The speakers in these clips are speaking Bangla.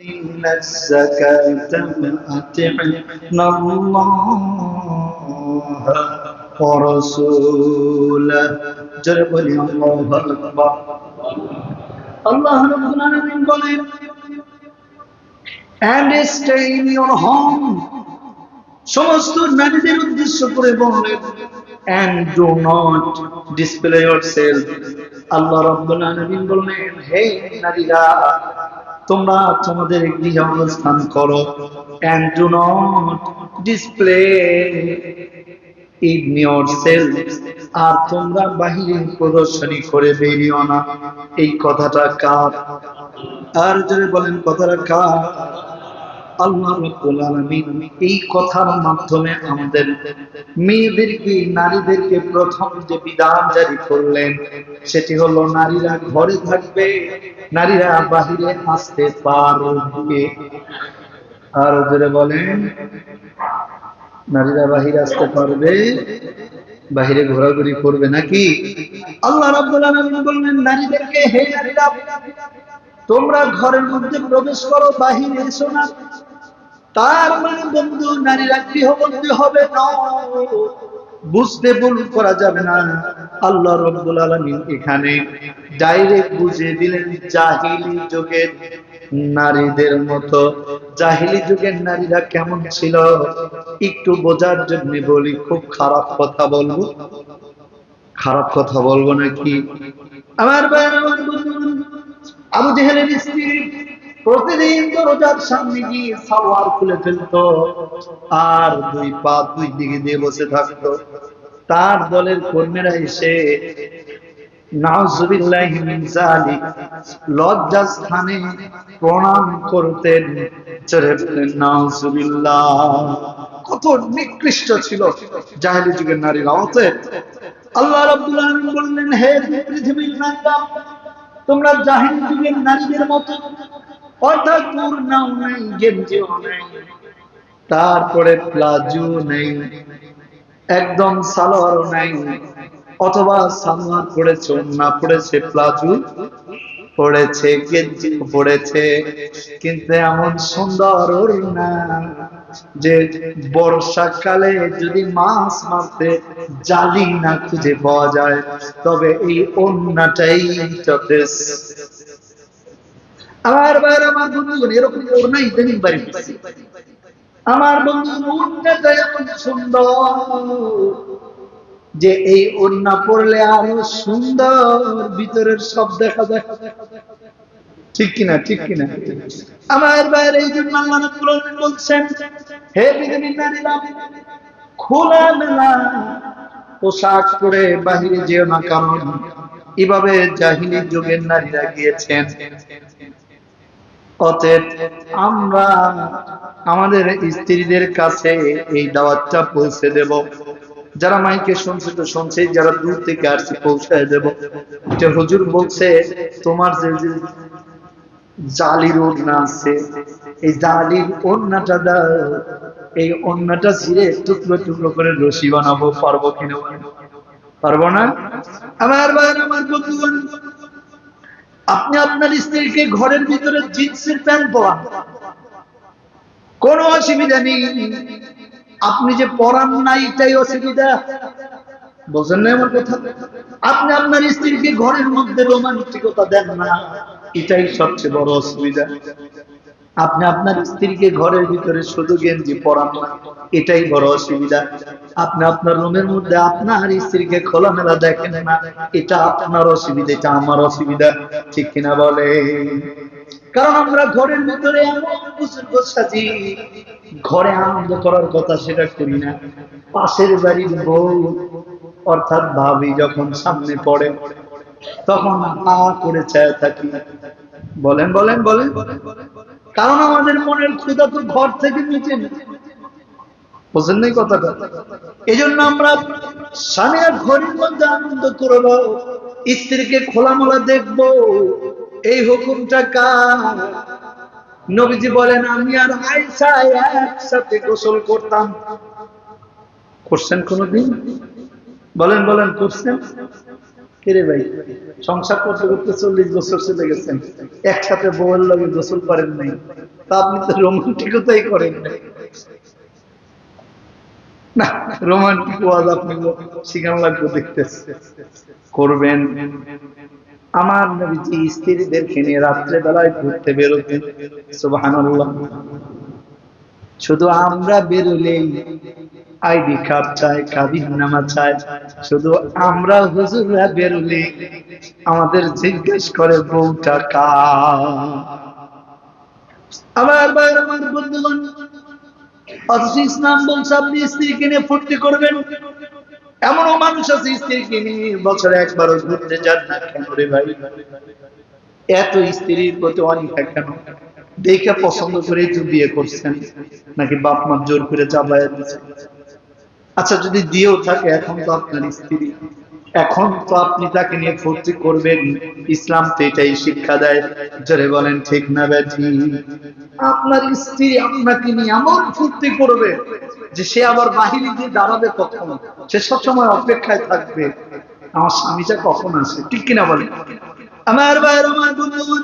إن الزكاة أطعنا الله ورسوله جرب الله أكبر আল্লাহ রাব্বুল আলামিন বলেন and stay in your home সমস্ত নারীদের উদ্দেশ্য করে বললেন and do not display yourself আল্লাহ রাব্বুল আলামিন বললেন হে নারীরা তোমরা তোমাদের গৃহে অবস্থান করো। Do not display in yourself আর তোমরা বাহিরে প্রদর্শনী করে বেরিও না। এই কথাটা কার? আর যদি বলেন, কথাটা কার? আল্লাহ এই কথার মাধ্যমে আমাদের মেয়েদেরকে, নারীদেরকে প্রথম যে বিধান জারি করলেন, সেটি হলো নারীরা ঘরে থাকবে, নারীরা বাহিরে আসতে পারবে। আর যদি বলেন, নারীরা বাহিরে আসতে পারবে, বাহিরে ঘোরাঘুরি করবে নাকি? আল্লাহ বললেন, নারীদেরকে, হে নারীরা, তোমরা ঘরের মধ্যে প্রবেশ করো, বাহিরে এসো না। তার মানে বন্ধু, নারীরা গৃহবন্দী হবে না। বুঝতে ভুল করা যাবে না। আল্লাহ রব্বুল আলামিন এখানে ডাইরেক্ট বুঝিয়ে দিলেন, জাহিলি যুগের নারীদের মতো। জাহিলি যুগের নারীরা কেমন ছিল? একটু বোঝার জন্য বলি, খুব খারাপ কথা বলব। খারাপ কথা বলব নাকি? আমার আবু জেহেলের স্ত্রী প্রতিদিন দরজার সামনে গিয়ে সালোয়ার খুলে ফেলতো। আর দুই পা দুই দিকে দিয়ে বসে থাকতো। তার দলের কর্মীরা এসে লজ্জা স্থানে প্রণাম করতেন কত নিকৃষ্ট ছিল জাহেলি যুগের আল্লাহ রাব্বুল বললেন, হে পৃথিবীর তোমরা জাহিল যুগের নারীদের মতো অর্থাৎ পূর্ণাও নেই, গেঞ্জিও নেই, তারপরে প্লাজো নেই, একদম সালোয়ারও নেই, অথবা সালোয়ার পড়েছে না পড়েছে, প্লাজো পড়েছে, গেঞ্জি পড়েছে, কিন্তু এমন সুন্দর না যে বর্ষাকালে যদি মাছ মারতে জালি না খুঁজে পাওয়া যায়, তবে এই অন্যটাই যথেষ্ট। আমার বাইরে আমার বন্ধুগণ, এরকম ওর নাই ইদানিং বাড়ি আমার বন্ধু অন্যটা এমন সুন্দর যে এই অন্যা পড়লে আরও সুন্দর, ভিতরের সব দেখা যায়। ঠিক কিনা ঠিক কিনা? আমার বাইরে এই জন্য আল্লাহ বলছেন, হে পৃথিবীর নারীরা খোলা মেলা পোশাক পরে বাহিরে যেও না কারণ এভাবে জাহিলি যুগের নারীরা গিয়েছেন। অতএব আমরা আমাদের স্ত্রীদের কাছে এই দাওয়াতটা পৌঁছে দেব। যারা মাইকে শুনছে তো শুনছে যারা দূর থেকে আসছে পৌঁছায় দেব। যে হুজুর বলছে, তোমার যে জালির ওড়না আছে, এই জালির ওড়নাটা দাও। এই ওড়নাটা ছিঁড়ে টুকরো টুকরো করে রশি বানাবো, পারব কিনা পারব না? আমার ভাই আমার বন্ধুগণ আপনি আপনার স্ত্রীকে ঘরের ভিতরে জিন্সের প্যান্ট পরান। কোনো অসুবিধা নেই। আপনি যে পরান না, এটাই অসুবিধা। বলছেন না আমার কথা? আপনি আপনার স্ত্রীকে ঘরের মধ্যে রোমান্টিকতা দেন না, এটাই সবচেয়ে বড় অসুবিধা। আপনি আপনার স্ত্রীকে ঘরের ভিতরে শুধু গেঞ্জি পরান না এটাই বড় অসুবিধা। আপনি আপনার রুমের মধ্যে আপনার স্ত্রীকে খোলামেলা দেখেন না, এটা আপনার অসুবিধা, এটা আমার অসুবিধা। ঠিক কিনা বলে? কারণ আমরা ঘরের ভিতরে সাজি, ঘরে আনন্দ করার কথা সেটা করি না। পাশের বাড়ির বউ, অর্থাৎ ভাবি যখন সামনে পড়ে, তখন হা করে চায় থাকি। বলেন বলেন বলেন। কারণ আমাদের মনের ক্ষুদা তো ঘর থেকে নিচে নাই। কথাটা? এই জন্য আমরা ঘরের মধ্যে আনন্দ করব, স্ত্রীকে খোলামোলা দেখব। এই হুকুমটা কার? নবীজি বলেন, আমি আর আয়সা একসাথে গোসল করতাম। করছেন কোনদিন? বলেন বলেন, করছেন? ভাই? সংসার করতে করতে চল্লিশ বছর চলে গেছেন একসাথে বউয়ের লগে গোসল করেন নাই। তা আপনি তো রোমান্টিকতাই করেন না। রোমান্টিক আপনি করবেন। আমার স্ত্রীদেরকে নিয়ে রাত্রে বেলায় ঘুরতে বেরোতেন। সুবহানাল্লাহ। শুধু আমরা বেরোলেই আইডি কার্ড চাই কাবিন নামা চাই। শুধু আমরা হুজুররা বেরোলে আমাদের জিজ্ঞেস করে বউটা ইসলাম বলছে, আপনি স্ত্রীকে নিয়ে ফুর্তি করবেন? এমনও মানুষ আছে স্ত্রীকে নিয়ে বছরে একবারও ঘুরতে যান না। কেন রে ভাই? এত স্ত্রীর প্রতি অনীহা কেন? দেখে পছন্দ করে তো বিয়ে করছেন, নাকি বাপ মা জোর করে চাপায় দিচ্ছে আচ্ছা যদি দিয়েও থাকে, এখন তো আপনার স্ত্রী। এখন তো আপনি তাকে নিয়ে ফুর্তি করবেন। ইসলাম তো এটাই শিক্ষা দেয়। জোরে বলেন, ঠিক না ব্যাঠি আপনার স্ত্রী আপনাকে নিয়ে এমন ফুর্তি করবে যে সে আবার বাহিরে দিয়ে দাঁড়াবে কখন? সে সবসময় অপেক্ষায় থাকবে। আমার স্বামীটা কখন আসে? ঠিক কিনা বলেন? আমার ভাইয়ের, আমার বন্ধুগণ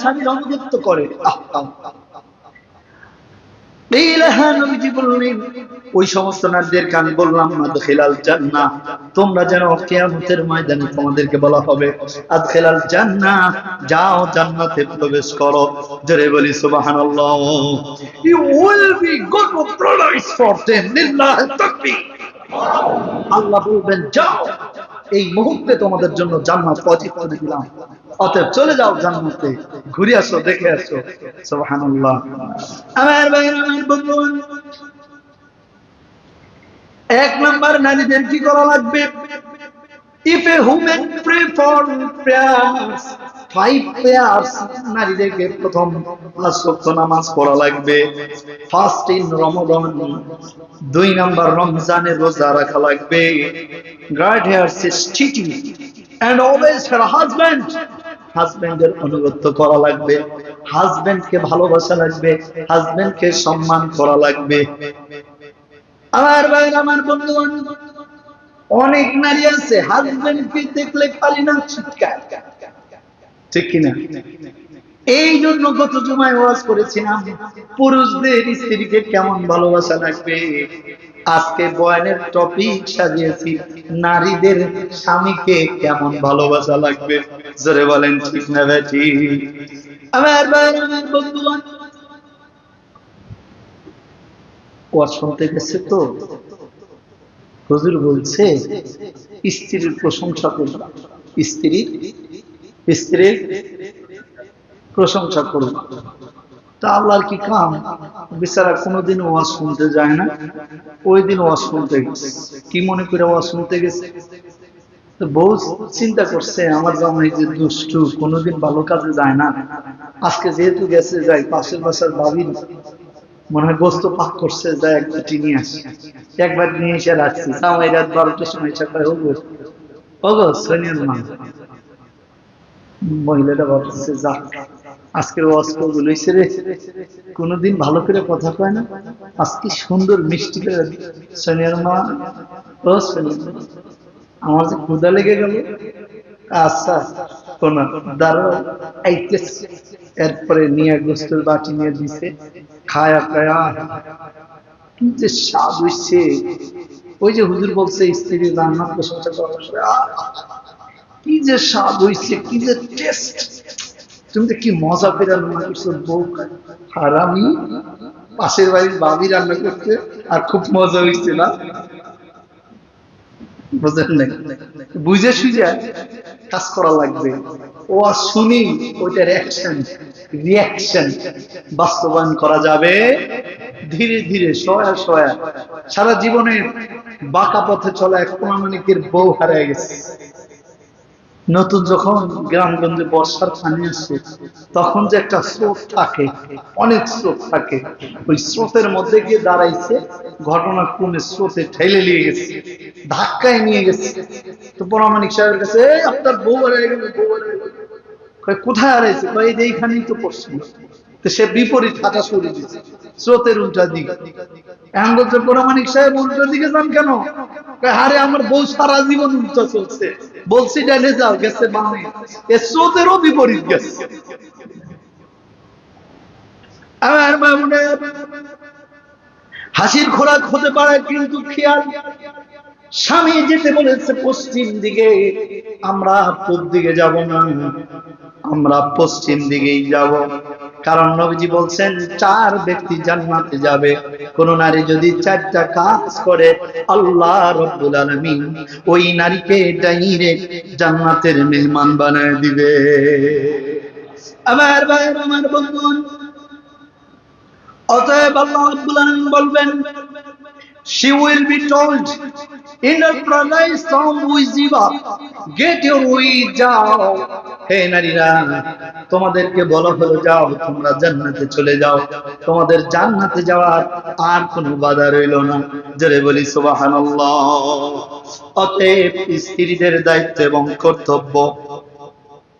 স্বামীর করে। ওই সমস্ত নারীদেরকে আমি বললাম না খেলাল তোমরা যেন কিয়ামতের ময়দানে তোমাদেরকে বলা হবে আদ খেলাল জান্না যাও জান্নাতে প্রবেশ করো। জোরে বলি তাকবীর আল্লাহ বলবেন, যাও, এই মুহূর্তে তোমাদের জন্য জান্নাত করে দিলাম। অতএব চলে যাও জান্নাতে, ঘুরে আসো, দেখে আসো। সুবহানাল্লাহ। আমার আমার এক নাম্বার নারীদের কি করা লাগবে? If a woman pray for prayers five prayers নারীদেরকে প্রথম পাঁচ ওয়াক্ত নামাজ পড়া লাগবে। ফার্স্ট ইন রমজান দুই নাম্বার রমজানের রোজা রাখা লাগবে। Guard her chastity and always her husband হাজব্যান্ডের অনুগত্য করা লাগবে, হাজবেন্ডকে ভালোবাসা লাগবে, হাজবেন্ডকে সম্মান করা লাগবে। আমার ভাই আমার বন্ধু অনেক নারী আছে, হাজবেন্ডকে দেখলে পারি না ঠিক কিনা? এই জন্য গত জুমায় ওয়াজ করেছিলাম, পুরুষদের স্ত্রীকে কেমন ভালোবাসা লাগবে? আজকে বয়ানের টপিক সাজিয়েছি, নারীদের স্বামীকে কেমন ভালোবাসা লাগবে? জোরে বলেন, ঠিক না বেটি আমার বন্ধুগণ। ওয়াজ শুনতে গেছে তো? হুজুর বলছে, স্ত্রীর প্রশংসা করব। স্ত্রীর স্ত্রীর? প্রশংসা করব। তা আল্লাহর কি কাম? বেচারা কোনোদিন ওয়াজ শুনতে যায় না। ওই দিন ওয়াজ শুনতে গেছে। কি মনে করে ওয়াজ শুনতে গেছে? বউ চিন্তা করছে, আমার জামাই যে দুষ্টু, কোনোদিন ভালো কাজে যায় না। আজকে যেহেতু গেছে, যাই পাশের বাসার বাবির মনে হয় গোস্ত পাক করছে যা এক বাটি নিয়ে আসি। একবার নিয়ে এসে রাখছি। জামাই রাত বারোটার সময় করে ওগো। ওগো, সোনিয়ার মহিলাটা ভাবছে যাক আজকের অস্ত্র গুলোইছে রে। কোনোদিন ভালো করে কথা কয় না। আজকে সুন্দর মিষ্টি করে সোনিয়ার মা আমার যে ক্ষুদা লেগে গেল। আচ্ছা কোন এরপরে নিয়ে গোস্তের বাটি নিয়ে দিছে। খায়া খায়া। কি যে স্বাদ হইছে। ওই যে হুজুর বলছে স্ত্রী রান্নার প্রশংসা আহ, কি যে স্বাদ হইছে কি যে টেস্ট তুমি তো কি মজা করে রান্না করছ, বউ? হারামি। পাশের বাড়ির বাবি রান্না করছে, আর খুব মজা না? বুঝে সুঝে কাজ করা লাগবে। ও আর শুনি, ওইটার অ্যাকশন রিয়াকশন বাস্তবায়ন করা যাবে। ধীরে ধীরে, সয়া সয়া। সারা জীবনে বাঁকা পথে চলা এক প্রমাণিকের বউ হারিয়ে গেছে। নতুন যখন গ্রামগঞ্জে বর্ষার পানি আসে, তখন যে একটা স্রোত থাকে, অনেক স্রোত থাকে। ওই স্রোতের মধ্যে গিয়ে দাঁড়াইছে, ঘটনা কোনে স্রোতে ঠেলে নিয়ে গেছে, ধাক্কায় নিয়ে গেছে। তো পরামানিক সাহেবের কাছে আপনার বউ হারিয়ে গেল, বউ গেল। কোথায় হারাইছে এই যে এইখানেই তো পড়ছে। তো সে বিপরীত হাঁটা সরে দিচ্ছে স্রোতের উল্টা দিকে। এখন বলছে পরামানিক সাহেব, উল্টো দিকে যান কেন? আরে, আমার বউ সারা জীবন উল্টা চলছে। বলছি, ডানে যাও, গেছে বামে। এ স্রোতেরও বিপরীত গেছে। আমার মামুনে, হাসির খোরাক হতে পারে, কিন্তু খেয়াল, স্বামী যেতে বলেছে পশ্চিম দিকে, আমরা পূব দিকে যাব না, আমরা পশ্চিম দিকেই যাব। কারণ নবীজি বলছেন, চার ব্যক্তি জান্নাতে যাবে। কোন নারী যদি চারটা কাজ করে, আল্লাহ রব্বুল আলামিন ওই নারীকে ডাইরেক্ট জান্নাতের মেহমান বানায় দিবে। আমার ভাই, আমার বন্ধুগণ, অতএব আল্লাহ রাব্বুল আলামিন বলবেন, she will be told from Uziba get your way যাও। হে নারীরা, তোমাদেরকে বলা হলো, যাও, তোমরা জান্নাতে চলে যাও। তোমাদের জান্নাতে যাওয়ার আর কোনো বাধা রইল না। জোরে বলি, সুবহানাল্লাহ। অতএব স্ত্রীদের দায়িত্ব এবং কর্তব্য।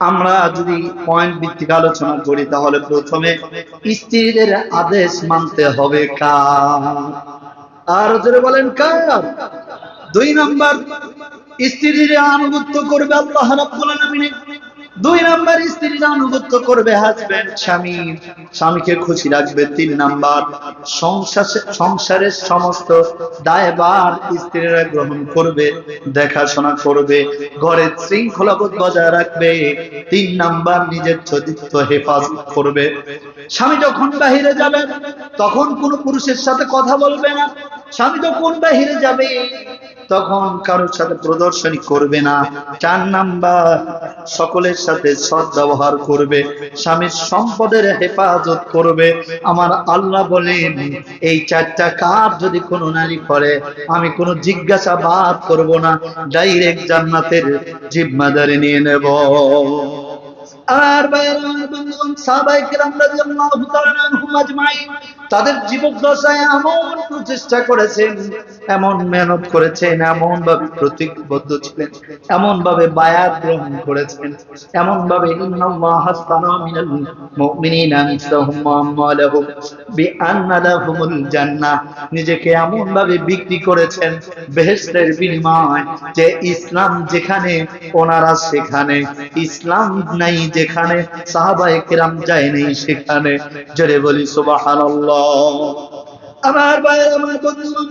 আমরা যদি পয়েন্ট ভিত্তিক আলোচনা করি, তাহলে প্রথমে স্ত্রীদের আদেশ মানতে হবে কার? আর জোরে বলেন কার? দুই নাম্বার, স্ত্রীর আনুগত্য করবে আল্লাহ রাব্বুল আলামিন দুই নাম্বার, স্ত্রীর আনুগত্য করবে হাজবেন্ড স্বামী। স্বামীকে খুশি রাখবে তিন নাম্বার, সংসার সংসারের সমস্ত দায়ভার স্ত্রীরা গ্রহণ করবে, দেখাশোনা করবে, ঘরের শৃঙ্খলাবোধ বজায় রাখবে। তিন নাম্বার, নিজের চরিত্র হেফাজত করবে। স্বামী যখন বাহিরে যাবেন তখন কোনো পুরুষের সাথে কথা বলবে না। স্বামী যখন বাহিরে যাবে, তখন কারোর সাথে প্রদর্শনী করবে না। চার নাম্বার, সকলের সাথে সৎ ব্যবহার করবে, স্বামীর সম্পদের হেফাজত করবে। আমার আল্লাহ বলেন, এই চারটা কাজ যদি কোনো নারী করে, আমি কোনো জিজ্ঞাসাবাদ করব না, ডাইরেক্ট জান্নাতের জিম্মাদারি নিয়ে নেব। তাদের জীবদ্দশায় এমন প্রচেষ্টা করেছেন, এমন মেহনত করেছেন এমন ভাবে প্রতিজ্ঞবদ্ধ ছিলেন এমন ভাবে গ্রহণ করেছেন এমন ভাবে নিজেকে এমন ভাবে বিক্রি করেছেন বেহেশতের বিনিময় যে ইসলাম যেখানে, ওনারা সেখানে। ইসলাম নাই যেখানে সাহাবায়ে কিরাম যায়নি সেখানে জোরে বলি সুবহানাল্লাহ। আমার ভাই আমার বন্ধুগণ